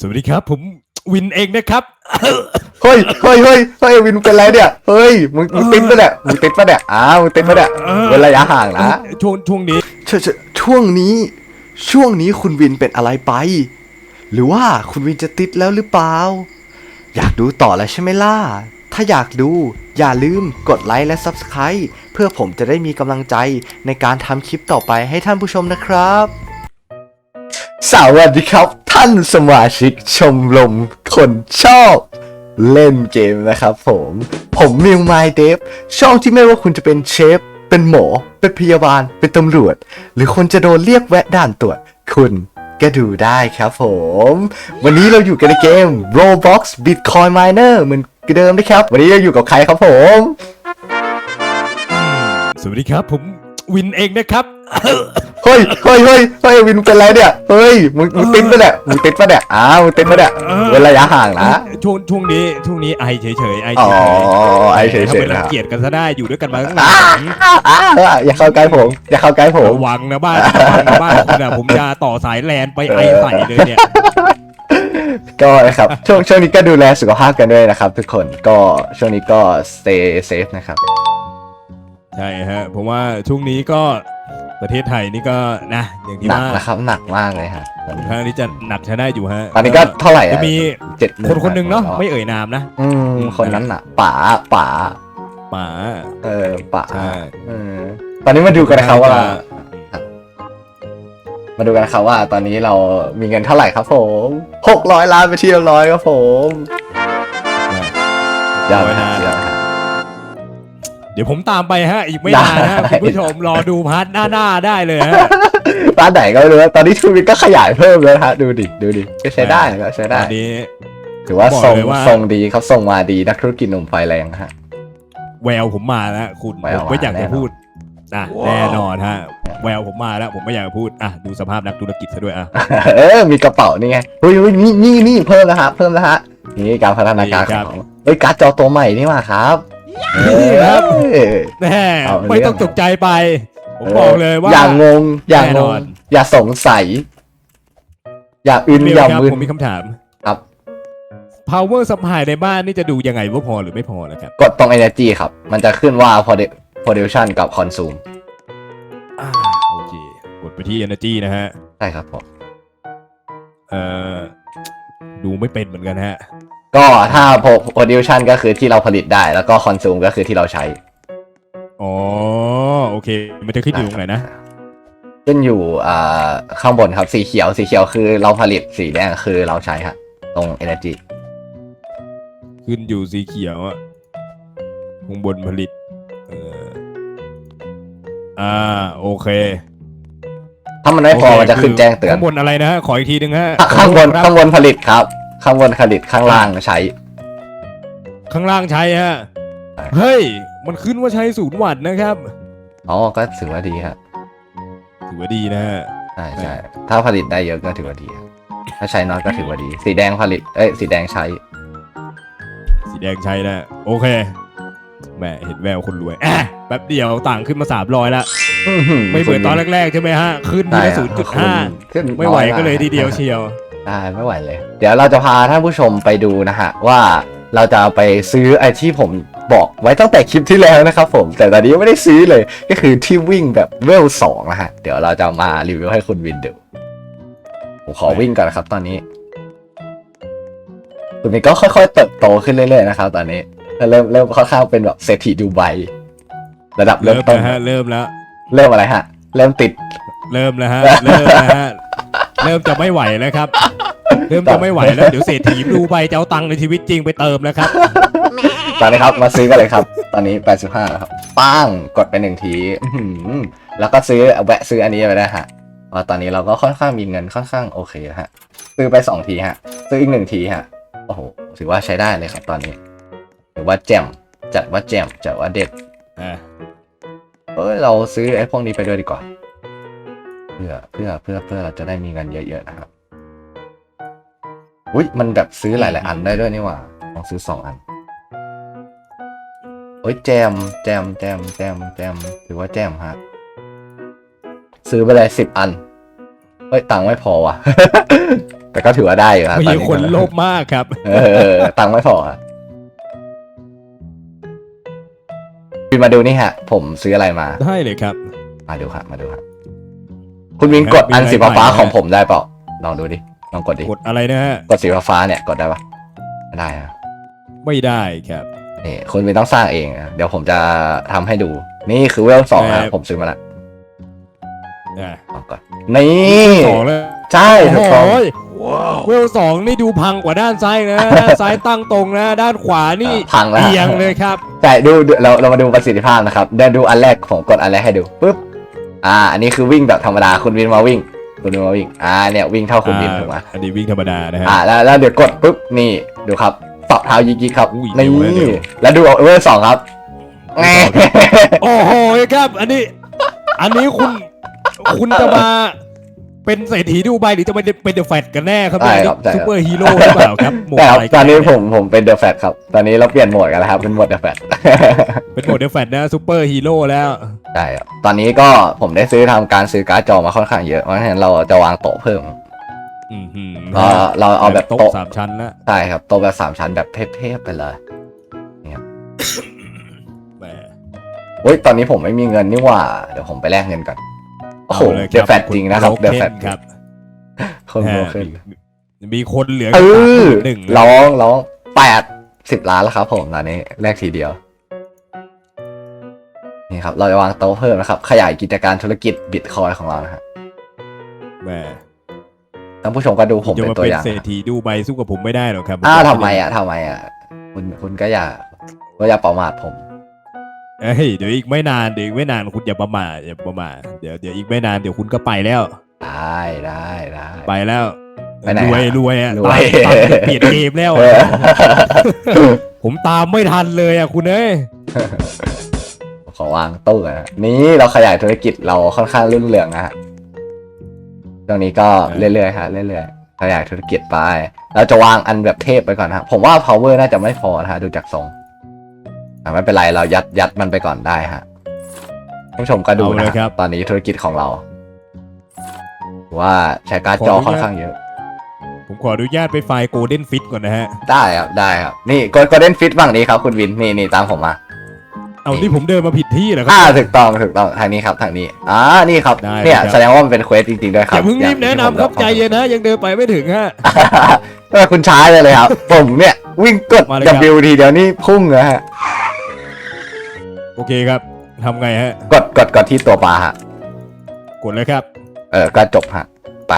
สวัสดีครับ ผมวินเองนะครับ เฮ้ยเฮ้ยเฮ้ยเฮ้ยวินเป็นไรเนี่ยเฮ้ยมึงมึงติดปะเนี่ยมึงติดปะเนี่ยอ้าวมึงติดปะเนี่ยเออเว้นระยะห่างนะช่วงช่วงนี้ชชช่วงนี้ ช่วงนี้คุณวินเป็นอะไรไป หรือว่าคุณวินจะติดแล้วหรือเปล่า อยากดูต่อแล้วใช่ไหมล่ะ ถ้าอยากดูอย่าลืมกดไลค์และ Subscribe เพื่อผมจะได้มีกำลังใจในการทำคลิปต่อไปให้ท่านผู้ชมนะครับ สวัสดีครับ ท่านสมาชิกชมรมคนชอบเล่นเกมนะครับผม ผมมิวไมเดฟช่องที่ไม่ว่าคุณจะเป็นเชฟ เป็นหมอ เป็นพยาบาล เป็นตำรวจ หรือคนจะโดนเรียกแวะด่านตรวจ คุณก็ดูได้ครับผม วันนี้เราอยู่กันในเกม Roblox Bitcoin Miner เหมือนเดิมนะครับ วันนี้เราอยู่กับใครครับผม สวัสดีครับผม วินเองนะครับ เฮ้ยเฮ้ยเฮ้ยเฮ้ยวินเป็นไรเนี่ยเฮ้ยมึงมึงติดปะเนี่ยมึงติดปะเนี่ยอ้าวมึงติดปะเนี่ยเออเว้นระยะห่างนะช่วงช่วงนี้ช่วงนี้ไอเฉยเฉยๆไออ๋เฉอยๆไอเฉยๆทำเป็นนะรังเกียจกันซะได้อยู่ด้วยกันมาตั้งนาอ้านอ้าอย่าเข้าใกล้ผมอย่าเข้าใกล้ผม ระวังนะบ้านระวังนะบ้านคุณอะผมจะต่อสายแลนไปไอใส่เลยเนี่ย ก็นะครับช่วงช่วงนี้ก็ดูแลสุขภาพกันด้วยนะครับ ทุกคนก็ช่วงนี้ก็ stay safe นะครับ ใช่ฮะผมว่าช่วงนี้ก็ประเทศไทยนี่ก็นะอย่างที่หนักว่านะครับหนักมากเลยฮะทางนี้จะหนักใช้ได้อยู่ฮะตอนนี้ก็เท่าไหร่จะอะมีเจ็ดคนคนหนึ่งเนาะไม่เอ่ยนามนะ อืมคนนั้นน่ะป๋าป๋าป๋าเออป๋าใช่เออตอนนี้มาดูกันนะครับว่า มาดูกันนะครับว่าตอนนี้เรามีเงินเท่าไหร่ครับผมหกร้อยล้านไปที่เรียบร้อยครับผมยาวไว้นะนะยาวนะเดี๋ยวผมตามไปฮะ อีกไม่นานฮะได้คุณผู้ชมรอดูพาร์ทหน้าหน้าๆได้เลยฮะร้านไหนก็ไม่รู้นะตอนนี้ทูวินก็ขยายเพิ่มแล้วนะฮะ ดูดิดูดิก็ใช้ได้ก็ใช้ตได้อนนี้ถือว่าบอกทรงเลยว่าทรงดีครับทรงมาดีนักธุรกิจหนุ่มไฟแรงฮะแววผมมาแล้วคุณแวผวมไม่อยากมาแน่จะนอนพูดอะแน่นอนฮะแววผมมาแล้วผมไม่อยากจะพูดอะดูสภาพนักธุรกิจซะด้วยอะเออมีกระเป๋านี่ไงเฮ้ยเฮ้ยนี่นี่นี่เพิ่มแล้วฮะเพิ่มแล้วฮะนี่การพัฒนาการนี่ครับของเฮ้ยการ์ดจอตัวใหม่นี่มาครับ นี่ครับเออแน่เอาเรื่อง ไม่ต้องตกใจไป ผมบอกเลยว่า อย่างงง อย่างแน่งนอง น อย่าสงสัย อย่าอึน เบลอย่าครับมึน ผมมีคำถามครับ power supply ในบ้านนี่จะดูยังไงว่าพอหรือไม่พอนะครับกดตรง energy ครับ มันจะขึ้นว่า produ- production กับ consume อ่าโอเคกดไปที่ energy นะฮะ ใช่ครับผม เอ่อ ดูไม่เป็นเหมือนกันฮะ ก็ถ้า pro- production ก็คือที่เราผลิตได้ แล้วก็ consume ก็คือที่เราใช้ อ๋อโอเค มันจะขึ้นอยู่ตรงไหนนะขึ้นอยู่อ่าข้างบนครับสีเขียวสีเขียวคือเราผลิตสีแดงคือเราใช้ฮะตรง energy ขึ้นอยู่สีเขียวอะข้างบนผลิตเอออ่าโอเค ถ้ามันไม่พอโเคมันจะขึ้นแจ้งเตือนข้างบนอะไรนะฮะขออีกทีหนึ่งฮะอะข้างบนครับข้างบนผลิตครับ ข้างบนผลิตข้างล่างใช้ ข้างล่างใช้ฮะ เฮ้ย มันขึ้นว่าใช้ศูนย์วัตต์นะครับ อ๋อ ก็ถือว่าดีครับถือว่าดีนะฮะ ใช่ใช่ถ้าผลิตได้เยอะก็ถือว่าดีครับถ้าใช้น้อยก็ถือว่าดี สีแดงผลิต เอ้ย สีแดงใช้ สีแดงใช้นะ โอเคแหมเห็นแววคนรวยแอะแป๊บเดียวต่างขึ้นมาสามร้อยละไม่เหมือนตอนแรกๆใช่ไหมฮะ ขึ้นทีใช่ละศูนย์จุดห้าขึ้นไม่ไหวน้อก็เลยากทีเดียวเชียว ได้ไม่ไหวเลย เดี๋ยวเราจะพาท่านผู้ชมไปดูนะฮะ ว่าเราจะไปซื้อไอที่ผมบอกไว้ตั้งแต่คลิปที่แล้วนะครับผมแต่ตอนนี้ยังไม่ได้ซื้อเลยก็คือที่วิ่งแบบเวลสองนะฮะ เดี๋ยวเราจะมารีวิวให้คุณวินดูผมขอวิ่งก่อนนะครับ ตอนนี้ คุณวินก็ค่อยๆเติบโตขึ้นเรื่อยๆนะครับ ตอนนี้เริ่มเริ่มค่อนข้างเป็นแบบเศรษฐีดูไบระดับเริ่เริ่มมต้นแล้วฮะเริ่มแล้ว เริ่มอะไรฮะ เริ่มติด เริ่มแล้วฮะเริ่มแล้วฮะเริ่มจะไม่ไหวแล้วครับ เริ่มจะไม่ไหวแล้ว เดี๋ยวเศรษฐีดูไปจะเอาตังค์ในชีวิตจริงไปเติมแล้วครับตอนนี้ครับมาซื้อกันเลยครับ ตอนนี้ 85แล้วครับป้างกดไปหนึ่งทีอื้อหือแล้วก็ซื้อแวะซื้ออันนี้ไปได้ฮะเพราะตอนนี้เราก็ค่อนข้างมีเงินค่อนข้างโอเคแล้วฮะซื้อไปสองทีฮะ ซื้ออีกหนึ่งทีฮะโอ้โหถือว่าใช้ได้เลยครับตอนนี้ถือว่าแจ่มจัดว่าแจ่มจัดว่าเด็ดอ่าเอ้ยเราซื้อไอ้พวกนี้ไปด้วยดีกว่า เพื่อเพื่อเพื่อเพื่อเราจะได้มีเงินเยอะๆนะครับ อุ้ยมันแบบซื้อหลาย ๆ อันได้ด้วยนี่หว่าลองซื้อสองอันโอ้ยแจมแจมแจมแจมแจมถือว่าแจมฮะ ซื้อไปเลยสิบอันเฮ้ยตังค์ไม่พอว่ะ แต่ก็ถือว่าได้อยู่ครับมีตอนนี้คนโลภมากครับ เออตังค์ไม่พออะวินมาดูนี่ฮะ ผมซื้ออะไรมา ได้เลยครับ มาดูครับมาดูครับคุณวินครับกดอันมีอะไรสีฟ้าใหม่ๆนะของผมได้เปล่าลองดูดิ ลองกดดิกดอะไรนะฮะกดสีฟ้าๆเนี่ยกดได้ปะไม่ได้อะไม่ได้ครับนี่คุณวินต้องสร้างเองนะเดี๋ยวผมจะทำให้ดู นี่คือเวลสองนะเอ่อผมซื้อมาละอะเอาก่อนนี่สองแล้วใช่โอ้ถูกโหต้องเวลสองนี่ดูพังกว่าด้านซ้ายนะด้านซ้ายตั้งตรงนะ ด้านขวานี่พังแล้วเอียงเลยครับใช่ดูดูเราเรามาดูประสิทธิภาพนะครับเดี๋ยวดูอันแรกผมกดอันแรกให้ดูปุ๊บอ่า อันนี้คือวิ่งแบบธรรมดาคุณวินมาวิ่ง คุณวินมาวิ่งอ่าเนี่ยวิ่งเท่าคุณวินถูกไหมอ่าอันนี้วิ่งธรรมดานะฮะอ่าแล้วแล้วเดี๋ยวกดปุ๊บนี่ดูครับตบเท้ายิกยิกครับอุ้ยนี่เร็วเร็วแล้วดูเวอร์สองครับแง่โอ้โหครับ อันนี้ อันนี้คุณคุณจะมา เป็นเศรษฐีดูไบหรือจะมาเป็นเดอะแฟตกันแน่ครับเนี่ยซูเปอร์ฮีโร่หรือเปล่าครับหมวดแต่ครับอะไรตอนนี้กัผมผมเป็นเดอะแฟตครับ ตอนนี้เราเปลี่ยนโหมดกันแล้วครับ เป็นโหมดเดอะแฟต เป็นหมวดเดอะแฟตนะซูเปอร์ฮีโร่แล้วใช่ครับตอนนี้ก็ผมได้ซื้อทำการซื้อการ์ดจอมาค่อนข้างเยอะ เพราะฉะนั้นเราจะวางโต๊ะเพิ่มอืมหืมก็เราเอาแบบโต๊ะโต๊ะสามชั้นละใช่ครับโต๊ะแบบสามชั้นแบบเทพๆไปเลยแหมโอ้ยตอนนี้ผมไม่มีเงินนี่หว่า เดี๋ยวผมไปแลกเงินก่อน โอ้โหาลยเดอะแฟตจริงนะครับณเดอะแฟตครับคนโมขึ้นมีมีคนเหลือเออหนึ่งร้องร้องแปดสิบล้านแล้วครับผมตอนนี้แลกทีเดียวนี่ครับ เราจะวางโต๊ะเพิ่มนะครับ ขยายกิจการธุรกิจบิตคอยของเรานะฮะแหมท่านผู้ชมก็ดูผมจะเป็นมาตัวเป็นอย่างเศรษฐีดูใบสู้กับผมไม่ได้หรอกครับอ้าวทำไมอะทำไมอะ คุณคุณก็อย่าก็อย่าประมาทผม เอ้ยเดี๋ยวอีกไม่นานเดี๋ยวอีกไม่นานคุณอย่าประมาทอย่าประมาทเดี๋ยวเดี๋ยวอีกไม่นานเดี๋ยวคุณก็ไปแล้ว ได้ได้ได้ ไปแล้วไปไหนรวยฮะรวยอะรวย ตามตามจะเปลี่ยนเกมแล้วเออะอผมตามไม่ทันเลยอะคุณเอ้ยขอวางตู้ก่อนนะนี่เราขยายธุรกิจเราค่อนข้างรุ่งเรืองนะฮะตรงนี้ก็เรื่อยๆฮะเรื่อยๆขยายธุรกิจไป เราจะวางอันแบบเทพไปก่อนฮะผมว่า power น่าจะไม่พอนะฮะดูจากทรง แต่ไม่เป็นไรเรายัดยัดมันไปก่อนได้ฮะท่านผู้ชมก็ดูนะฮะตอนนี้ธุรกิจของเรา ว่าใช้การ์ดจอค่อนข้างเยอะ ผมขออนุญาตไปไฟล์โกลเด้นฟิตก่อนนะฮะ ได้ครับ ได้ครับ นี่กดกดเด้นฟิตฝั่งนี้ครับ คุณวิน นี่นี่ตามผมมา เอานี่ผมเดินมาผิดที่เหรอคอ่ารับ ถูกต้องถูกต้องทางนี้ครับทางนี้อ่านี่ครับ ได้เนี่ย ครับ แสดงว่ามันเป็นเควสจริงๆด้วยคอรับย่าเพิ่งรีบแนะนำครับใจเย็นเย็นนะ ยังเดินไปไม่ถึงฮะทำไมคุณช้าเลยเลยครับ ผมเนี่ย วิ่งกด มาเลยครับ W ทีเดียวนี่พุ่งเลยฮะ โอเคครับทำไงฮะ กดกดกดที่ตัวปลาฮะ กดเลยครับ เออก็จบฮะไป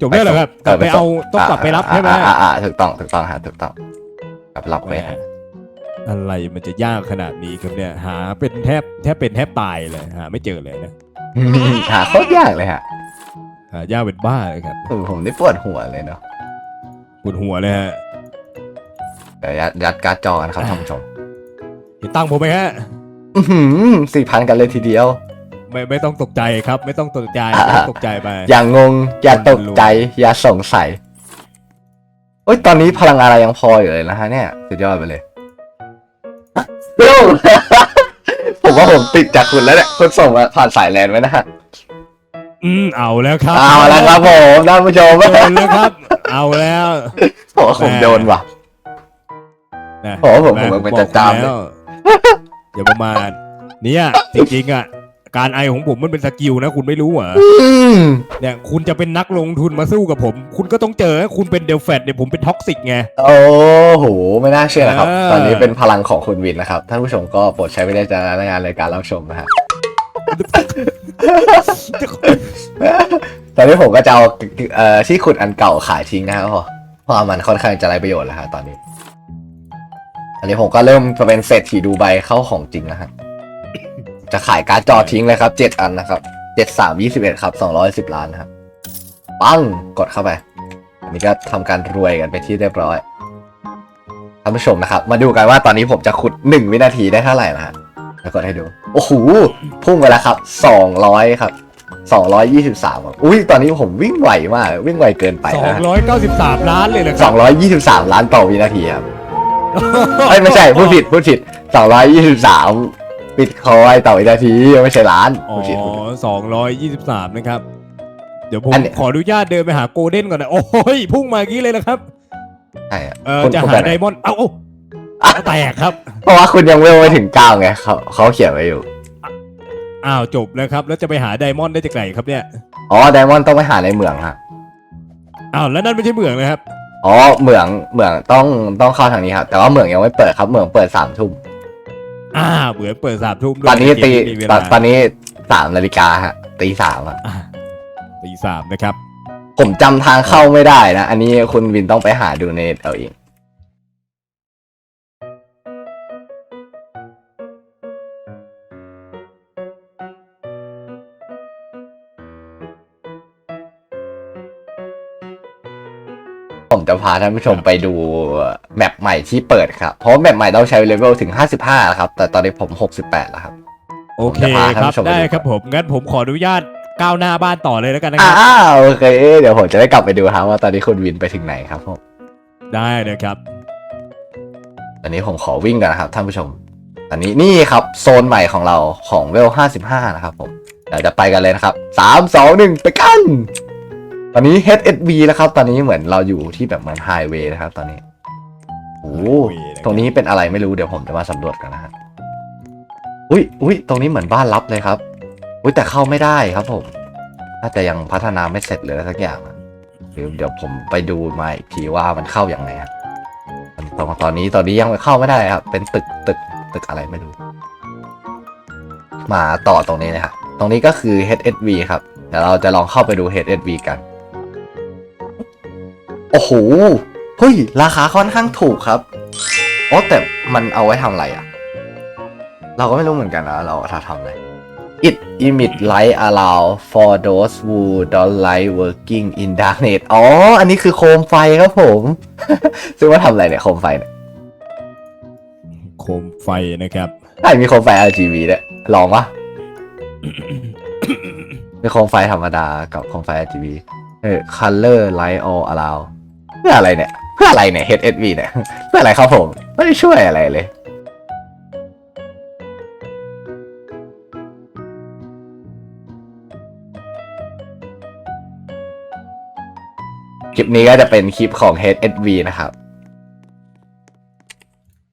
จบได้เหรอครับกลับไปเอาต้องกลับไปรับใช่ไหมอ่าอ่าอ่าถูกต้องถูกต้องฮะถูกต้องกลับไปรับแหไปมอะไรมันจะยากขนาดนี้ครับเนี่ย หาเป็นแทบแทบเป็นแทบตายเลยหาไม่เจอเลยนะหาโคตรยากเลยฮะหายากเป็นบ้าเลยครับเออผมนี่ปวดหัวเลยเนาะปวดหัวเลยฮะเดี๋ยวยัดยัดการ์ดจอกันครับท่านผู้ชมเห็นตังค์ผมไหมฮะ สี่พันกันเลยทีเดียว ไม่ไม่ต้องตกใจครับ ไม่ต้องตกใจไม่ต้องตกใจไป อย่างงง อย่าตกใจ อย่าสงสัยโอ้ยตอนนี้พลังอะไรยังพออยู่เลยนะฮะเนี่ยสุดยอดไปเลยผมว่าผมติดจากคุณแล้วเนี่ยคุณส่งมาผ่านสายแลนไว้นะฮะอืมเอาแล้วครับ เอาแล้วครับผมท่านผู้ชมโดนแล้วครับ เอาแล้วผมว่าผมโดนว่ะนะโอ้โหผมแผมเป็นบอกจะจามคุณแล้ว อย่าประมาทเนี่ยจริงๆอะ การไอของผมมันเป็นสกิลนะ คุณไม่รู้เหรออืมเนี่ยคุณจะเป็นนักลงทุนมาสู้กับผม คุณก็ต้องเจอคุณเป็นเดลแฟตเนี่ยผมเป็นท็อกซิกไง โอ้โห ไม่น่าเชื่อนะครับเออตอนนี้เป็นพลังของคุณวินนะครับ ท่านผู้ชมก็โปรดใช้วิจารณญาณในการรับชมนะฮะตอนนี้ผมก็จะเอาเอ่อที่ขุดอันเก่าขายทิ้งนะครับเพราะเพราะมันค่อนข้างจะไรประโยชน์แล้วฮะตอนนี้ อันนี้ผมก็เริ่มจะเป็นเศรษฐีดูใบเข้าของจริงนะฮะจะขายการ์ดจอทิ้งเลยครับเจ็ดอันนะครับเจ็ดสามยี่สิบเอ็ดครับสองร้อยสิบล้านนะครับปังกดเข้าไป อันนี้ก็ทำการรวยกันไปที่เรียบร้อยท่านผู้ชมนะครับ มาดูกันว่าตอนนี้ผมจะขุดหนึ่งวินาทีได้เท่าไหร่นะฮะแล้วกดให้ดู โอ้โหพุ่งไปแล้วครับสองร้อยครับสองร้อยยี่สิบสามอุ้ยตอนนี้ผมวิ่งไหวมาก วิ่งไวเกินไปสอนะงร้อยเก้าสิบสามล้านเลยเหรอคสรัอบงร้อยยี่สิบสามล้านต่อวินาทีครับ เอ้ยไม่ใช่พูดผิดพูดผิดสองร้อยยี่สิบสามบิตคอยต่อวินาทีไม่ใช่ล้านอ๋อพูดผิดพูดผิดสองร้อยยี่สิบสามนะครับ เดี๋ยวผมอันนี้ขออนุญาตเดินไปหาโกลเด้นก่อนนะ โอ้ย พุ่งมาอย่างนี้เลยนะครับ ใช่ะเออคุณจะคุณหาไปไหนไดมอนด์เอ้าเอ้าเอาแตกครับ เพราะว่าคุณยังเวลไม่ถึงเก้าไงเขาเขาเขียนไว้อยู่ อ้าวจบแล้วครับ แล้วจะไปหาไดมอนด์ได้จากไหนครับเนี่ย อ๋อไดมอนด์ต้องไปหาในเหมืองฮะ อ้าวแล้วนั่นไม่ใช่เหมืองนะครับ อ๋อเหมืองเหมืองต้องต้องเข้าทางนี้ครับ แต่ว่าเหมืองยังไม่เปิดครับเหมืองเปิดสามทุ่มอ่าเหมือนเปิดสามทุ่มด้วยตอนนี้ตีเกมมีเวตอลานตอนนี้สามนาฬิกาฮะตีสามอะอ่าตีสามนะครับ ผมจำทางเข้าไม่ได้นะ อันนี้คุณวินต้องไปหาดูในเอาเอง จะพาท่านผู้ชมไปดูแมปใหม่ที่เปิดครับ เพราะแมปใหม่ต้องใช้เลเวลถึง 55ครับ แต่ตอนนี้ผม 68 แล้วครับ โอเคผมจะพาท่านครับผู้ชมไปดูได้ครับผม งั้นผมขออนุญาตก้าวหน้าบ้านต่อเลยแล้วกันนะคอ้ารับวโอเค เดี๋ยวผมจะได้กลับไปดูครับว่าตอนนี้คุณวินไปถึงไหนครับผม ได้เลยครับ ตอนนี้ผมขอวิ่งกันนะครับท่านผู้ชมตอนนี้นี่ครับโซนใหม่ของเราของเวล 55 นะครับผม เดี๋ยวจะไปกันเลยนะครับ 3 2 1 ไปกัน ตอนนี้ HSV นะครับ ตอนนี้เหมือนเราอยู่ที่แบบเหมือนไฮเวย์นะครับ ตอนนี้โอ้โห Highway นะครับตรงนี้เป็นอะไรไม่รู้เดี๋ยวผมจะมาสำรวจกันนะฮะอุ้ยอุ้ยตรงนี้เหมือนบ้านลับเลยครับ อุ้ยแต่เข้าไม่ได้ครับผมน่าจะยังพัฒนาไม่เสร็จเลยสักอย่างอะเดี๋ยวเดี๋ยวผมไปดูมาอีกทีว่ามันเข้าอย่างไรครับตอนตอนนี้ตอนนี้ยังเข้าไม่ได้ครับ เป็นตึกตึกตึกอะไรไม่รู้ มาต่อตรงนี้นะครับตรงนี้ก็คือ HSV ครับเดี๋ยวเราจะลองเข้าไปดู HSV กัน โอ้โหเฮ้ยราคาค่อนข้างถูกครับโอ้แต่มันเอาไว้ทำอะไรอะเราก็ไม่รู้เหมือนกันนะเราถ้าทำอะไร It emit light allow for those who don't like working in darknet อ๋อ อันนี้คือโคมไฟครับผม ซึ่งว่าทำอะไรเนี่ยโคมไฟเนี่ยโคมไฟนะครับ ใช่มีโคมไฟ RGB ด้วยลองวะ มีโคมไฟธรรมดากับโคมไฟ RGB เออ color light all allow เพื่ออะไรเนี่ย เพื่ออะไรเนี่ย HSV เนี่ย เพื่ออะไรครับผม ไม่ได้ช่วยอะไรเลยคลิปนี้ก็จะเป็นคลิปของ HSV นะครับ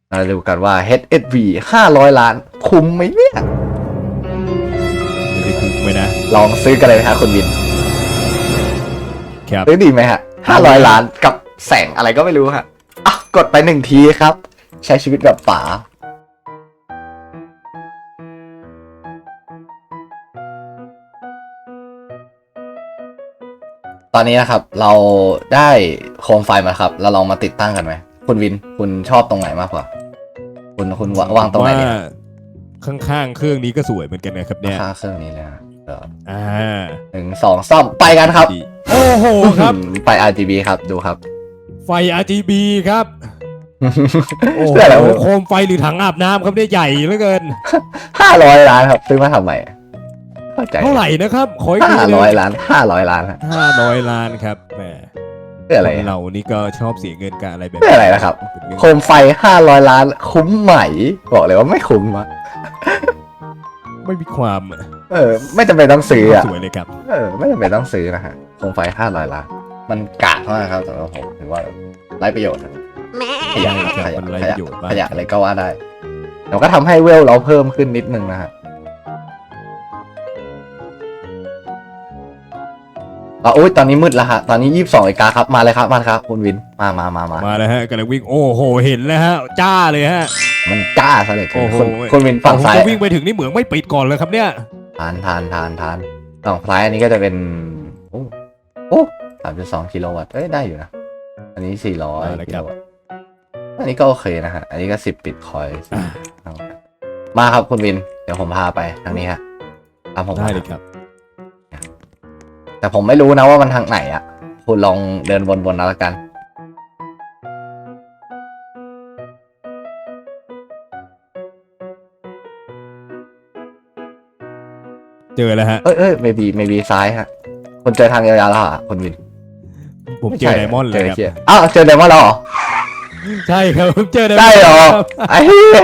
เราดูกันว่า HSV 500 ล้าน คุ้มไหมเนี่ยไม่ได้คุ้มไหมนะ ลองซื้อกันเลยนะครับคุณวิน ครับซื้อดีไหมฮะ 500 ล้านกับแสงอะไรก็ไม่รู้ฮะอะกดไปหนึ่งทีครับ ใช้ชีวิตแบบป๋าตอนนี้นะครับเราได้โคมไฟมาครับ เราลองมาติดตั้งกันไหมคุณวินคุณชอบตรงไหนมากกว่า คุณคุณวาวางตรงไหนเนี่ยว่าข้างๆเครื่องนี้ก็สวยเหมือนกันนะครับเนี่ยค่าเครื่องนี้เลยนะเดี๋ยวอ่าหนึ่งสองซ่อมไปกันครับดีโอ้โหครับอืมไป RGB ครับดูครับ ไฟ RGB ครับโอ้โหเพื่ออะไรวะ โคมไฟหรือถังอาบน้ำครับเนี่ยใหญ่เหลือเกิน ห้าร้อยล้านครับซื้อมาทำไมเข้าใจเท่าไหร่นะครับ ขออีกทีห้าหนึร้องยล้านห้าร้อยล้านฮะห้าร้อยล้านครับแหมเพื่ออะไรคนเรานี่ก็ชอบเสียเงินกับอะไรแบบเพื่ออะไรนะครับ เป็นเรื่องโคมไฟห้าร้อยล้านคุ้มไหม บอกเลยว่าไม่คุ้มอะไม่มีความ เออ ไม่จำเป็นต้องซื้ออะสวยเลยครับ เออ ไม่จำเป็นต้องซื้อนะฮะโคมไฟห้าร้อยล้านมันกากมากครับสำหรับผมถือว่าไร้ประโยชน์นะขยะใช่ขครับยะมันไร้ขปยะระโยชน์มากขยะอะไรก็ว่าได้แต่ก็ทำให้เวลเราเพิ่มขึ้นนิดนึงนะฮะอ๋ออุ้ยตอนนี้มืดแล้วฮะ ตอนนี้ยี่สิบสองนาฬิกาครับ มาเลยครับ มาเลยครับ คุณวิน มามามามามาแล้วฮะกำลังวิ่ง โอ้โห เห็นแล้วฮะ จ้าเลยฮะ มันจ้าซะเหลยโอ้โหคุณคุณวินฝั่งผมซ้ายจะวิ่งไปถึงนี่เหมืองไม่ปิดก่อนเลยครับเนี่ย ทานทานทานทานฝั่งซ้ายอันนี้ก็จะเป็นโอ้โอ้สามจุดสองกิโลวัตต์เอ้ยได้อยู่นะ อันนี้สี่ร้อยได้เลยกิครัโลบวัตต์อันนี้ก็โอเคนะฮะ อันนี้ก็สิบปิดคอยอ่ามาครับคุณวิน เดี๋ยวผมพาไปทางนี้ฮะตามผมได้มาเลยครับ แต่ผมไม่รู้นะว่ามันทางไหนอะ คุณลองเดินวนๆเอาละกัน เจอแล้วฮะ เอ้ยเอ้ยไม่บีไม่บีซ้ายฮะคุณเจอทางยาวๆแล้วเหรอคุณวินผมเจอไดมอนด์เลยครับจหี้อ้าวเจอไดมอนด์แล้วเหรอ ใช่ครับผมเจอไดมอนด์ได้เหรอครับไอ้เหี้ย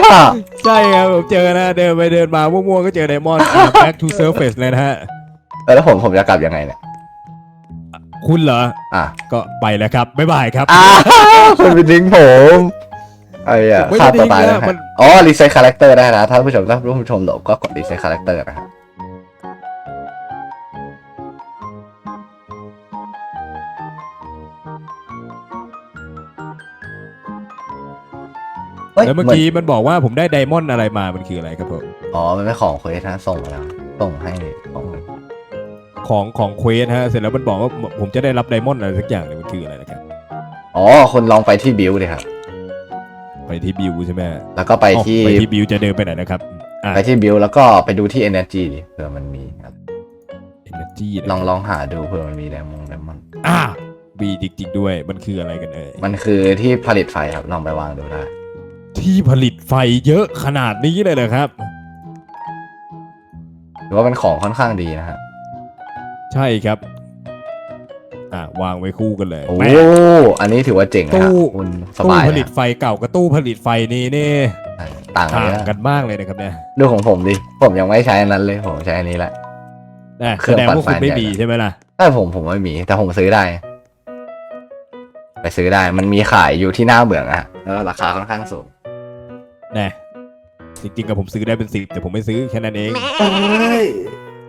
ใช่ครับผมเจอนะเดินไปเดินมามั่วๆก็เจอไดมอนด์ อะ back to surface เลยนะฮะ เออแล้วผมผมจะกลับยังไงเนี่ยคุณเหรอ อะก็ไปแล้วครับ บ๊ายบายครับ อ้าวคุณไปทิ้งผมไอ้อะไม่ฆ่าได้ตัวตายทิ้งนะอะฮะมัน อ๋อรีเซ็ตคาแรคเตอร์ได้นะถ้าผู้ชมถ้าผู้ชมหลบก็กดรีเซ็ตคาแรคเตอร์นะครั บฮ้ยแล้วเมื่อหนกี้มันบอกว่าผมได้ไดมอนด์อะไรมา มันคืออะไรครับผม อ๋อ มันเป็นของเควสนะส่งมาแล้ว ส่งให้ของของของเควสฮะ เสร็จแล้วมันบอกว่าผมจะได้รับไดมอนด์อะไรสักอย่างเนี่ยมันคืออะไรนะครับ อ๋อคุณลองไปที่บิวเลยครับ ไปที่บิวใช่ไหมแล้วก็ไปที่อ๋อไปที่บิวจะเดินไปไหนนะครับอ่าไปที่บิวแล้วก็ไปดูที่ energy ดิเผื่อมันมีครับเอเนจีลองลองหาดูเผื่อมันมีไดมอนด์ไดมอนด์อ่าบีจริงๆด้วย มันคืออะไรกันเอ่ย มันคือที่ผลิตไฟครับ ลองไปวางดูได้ ที่ผลิตไฟเยอะขนาดนี้เลยเหรอครับ หรือว่าเป็นของค่อนข้างดีนะฮะ ใช่ครับ อ่าวางไว้คู่กันเลยโอ้ แม่อันนี้ถือว่าเจ๋งนะตู้ฮะคุณสตู้บายผลิตนะไฟเก่ากับตู้ผลิตไฟนี้นี่ต่างกันต่างเยอะกันมากเลยนะครับเนี่ยดูของผมดิ ผมยังไม่ใช้อันนั้นเลย ผมใช้อันนี้แหละ นะเครื่แสองดงว่าปั่คุณนไฟไม่ใหญ่มีใช่ไหมล่ะ แต่ผมผมไม่มี แต่ผมซื้อได้ ไปซื้อได้ มันมีขายอยู่ที่หน้าเหมืองอะฮะแล้วราคาค่อนข้างสูง แน่จริงๆกับผมซื้อได้เป็นสิบแต่ผมไม่ซื้อแค่นั้นเองเอ้ย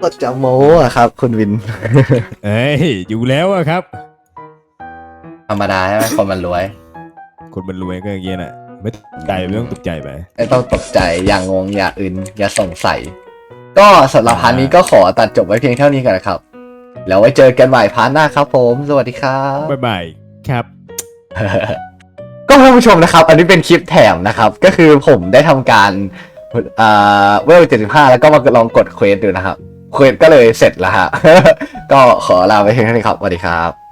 ก็จะโม้อะครับ คุณวิน เอ้ยอยู่แล้วอะครับ ธรรมดาใช่ไหมคนมันรวยคนมันรวยก็อย่างเงี้ยน่ะ ไม่ตกใจไม่ต้องตกใจไป ไม่ต้องตกใจอย่างงงอย่าอื่น อย่าสงสัย ก็สำหรับพาร์ทนี้ก็ขอตัดจบไว้เพียงเท่านี้กันนะครับ แล้วไว้เจอกันใหม่พาร์ทหน้าครับผม สวัสดีครับ บ๊ายบายครับ ก็ท่านผู้ชมนะครับ อันนี้เป็นคลิปแถมนะครับ ก็คือผมได้ทำการอ่าเวล75แล้วก็มาลองกดเควสดูนะครับ เควสก็เลยเสร็จแล้วฮะ ก็ขอลาไปเพียงเท่านี้ครับสวัสดีครับ